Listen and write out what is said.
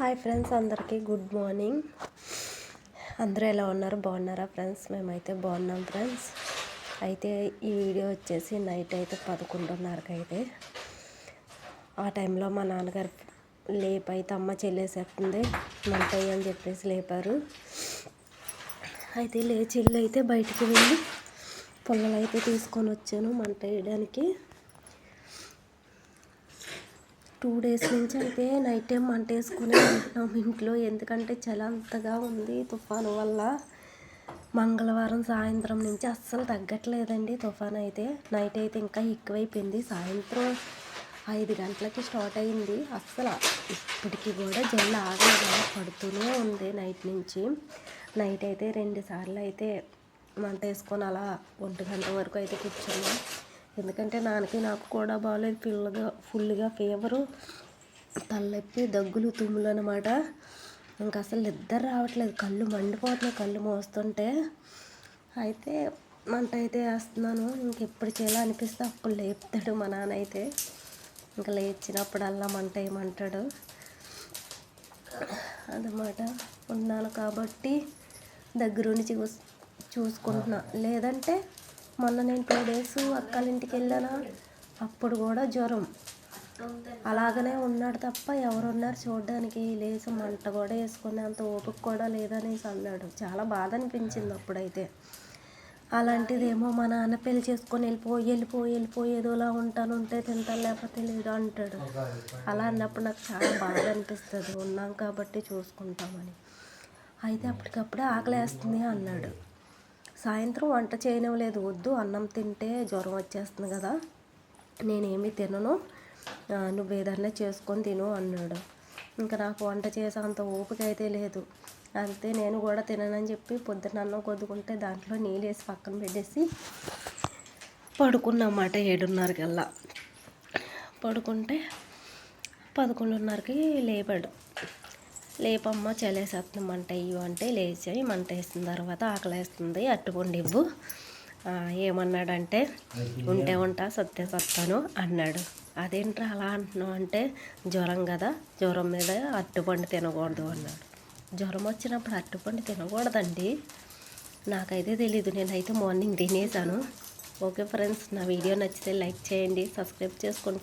Hi friends అందరికీ good morning. అందరూ ఎలా ఉన్నారు? బాగున్నారా ఫ్రెండ్స్? మేమైతే బాగున్నాం ఫ్రెండ్స్. అయితే ఈ వీడియో వచ్చేసి నైట్ అయితే పదకొండున్నరకు అయితే ఆ టైంలో మా నాన్నగారు లేపైతే అమ్మ చెల్లేసేస్తుంది. మంటయ్య అని చెప్పేసి లేపారు. అయితే లేచి ఇల్లు అయితే బయటికి వెళ్ళి పుల్లలు అయితే తీసుకొని వచ్చాను మంట వేయడానికి టూ డేస్ నుంచి అయితే నైట్ టైం మంట వేసుకుని ఉంటున్నాం ఇంట్లో. ఎందుకంటే చలి అంతగా ఉంది తుఫాను వల్ల. మంగళవారం సాయంత్రం నుంచి అస్సలు తగ్గట్లేదండి తుఫాన్ అయితే. నైట్ అయితే ఇంకా ఎక్కువైపోయింది. సాయంత్రం ఐదు గంటలకి స్టార్ట్ అయింది. అస్సలు ఇప్పటికీ కూడా జల్లు ఆగలేదు. పడుతూనే ఉంది నైట్ నుంచి. నైట్ అయితే రెండు సార్లు అయితే మంట వేసుకొని అలా ఒంటి గంట వరకు అయితే కూర్చున్నాం. ఎందుకంటే నాన్నకి నాకు కూడా బాగాలేదు ఫుల్గా ఫుల్గా ఫీవరు తలనొప్పి దగ్గులు తుమ్ములు అనమాట ఇంకా అసలు నిద్ర రావట్లేదు. కళ్ళు మండిపోతున్నాయి కళ్ళు మోస్తుంటే. అయితే మంట అయితే వేస్తున్నాను ఇంకెప్పుడు చేయాలో అనిపిస్తే అప్పుడు లేపుతాడు మా నాన్న అయితే. ఇంకా లేచినప్పుడల్లా మంట వేయమంటాడు అన్నమాట. ఉన్నాను కాబట్టి దగ్గరుండి చూ చూసుకుంటున్నా. లేదంటే మొన్న నేను టూ డేస్ అక్కలింటికి వెళ్ళానా అప్పుడు కూడా జ్వరం. అలాగనే ఉన్నాడు తప్ప ఎవరున్నారు చూడడానికి. లేచి మంట కూడా వేసుకునే అంత ఓపిక కూడా లేదనేసి అన్నాడు. చాలా బాధ అనిపించింది అప్పుడైతే. అలాంటిదేమో మా నాన్న పెళ్ళి చేసుకొని వెళ్ళిపోయి వెళ్ళిపోయి వెళ్ళిపోయి ఏదోలా ఉంటాను ఉంటే తింటాను లేకపోతే లేదు అంటాడు. అలా అన్నప్పుడు నాకు చాలా బాధ అనిపిస్తుంది. ఉన్నాం కాబట్టి చూసుకుంటామని. అయితే అప్పటికప్పుడే ఆకలేస్తుంది అన్నాడు. సాయంత్రం వంట చేయనివ్వలేదు వద్దు అన్నం తింటే జ్వరం వచ్చేస్తుంది కదా. నేనేమి తినను. నువ్వు ఏదన్నా చేసుకొని తిను అన్నాడు. ఇంకా నాకు వంట చేసే అంత ఓపిక అయితే లేదు. అంతే నేను కూడా తిననని చెప్పి పొద్దున్న అన్నం కొద్దుకుంటే దాంట్లో నీళ్ళు వేసి పక్కన పెట్టేసి పడుకున్నమాట ఏడున్నరకల్లా. పడుకుంటే పదకొండున్నరకి లేపాడు. లేపమ్మ చలేసేస్తుంది మంట ఇవ్వు అంటే లేచాయి మంట వేసిన తర్వాత ఆకలి వేస్తుంది. అట్టుకోండి ఇవ్వు. ఏమన్నాడంటే ఉంటే ఉంటా సత్తే సత్తాను అన్నాడు. అదేంట్రా అలా అంటున్నావు అంటే జ్వరం కదా జ్వరం మీద అట్టుపండు తినకూడదు అన్నాడు. జ్వరం వచ్చినప్పుడు అట్టుపండు తినకూడదండి. నాకైతే తెలీదు. నేనైతే మార్నింగ్ తినేసాను ఓకే ఫ్రెండ్స్ నా వీడియో నచ్చితే లైక్ చేయండి సబ్స్క్రైబ్ చేసుకోండి.